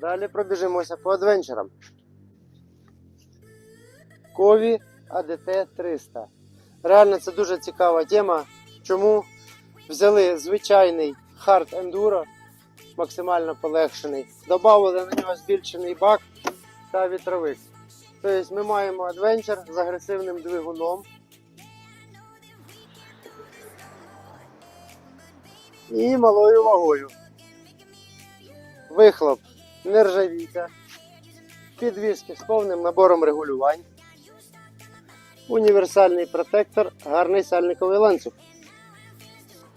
Далі пробіжимося по адвенчерам. Кові ADT 300. Реально це дуже цікава тема. Чому взяли звичайний Hard Enduro, максимально полегшений, додали на нього збільшений бак та вітровик. Тобто ми маємо адвенчер з агресивним двигуном. І малою вагою. Вихлоп нержавійка. Підвіски з повним набором регулювань. Універсальний протектор, гарний сальниковий ланцюг.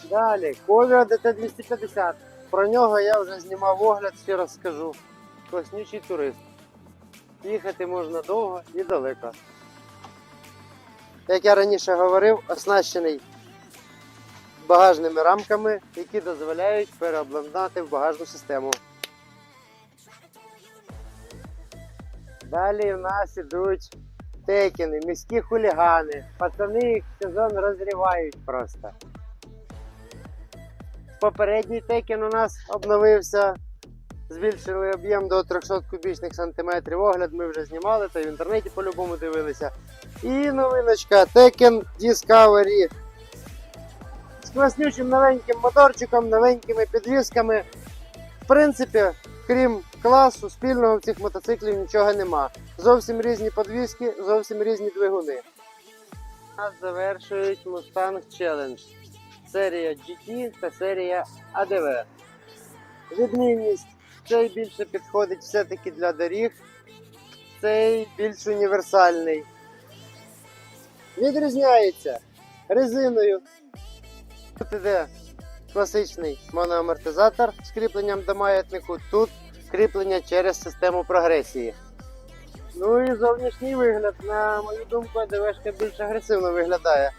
Далі, Ковіо ДТ-250. Про нього я вже знімав огляд, ще раз скажу. Класнючий турист. Їхати можна довго і далеко. Як я раніше говорив, оснащений багажними рамками, які дозволяють переобладнати в багажну систему. Далі в нас ідуть текіни, міські хулігани. Пацани їх сезон розрівають просто. Попередній текен у нас обновився. Збільшили об'єм до 300 кубічних сантиметрів. Огляд ми вже знімали, та в інтернеті по-любому дивилися. І новиночка Tekken Discovery. З класнючим новеньким моторчиком, новенькими підвісками. В принципі, крім класу, спільного в цих мотоциклів нічого нема. Зовсім різні подвіски, зовсім різні двигуни. Нас завершують Mustang Challenge. Серія GT та серія ADV. Відмінність. Цей більше підходить все-таки для доріг. Цей більш універсальний. Відрізняється резиною. Тут іде класичний моноамортизатор з кріпленням до маятнику. Тут кріплення через систему прогресії. Ну і зовнішній вигляд, на мою думку, ДВшка більш агресивно виглядає.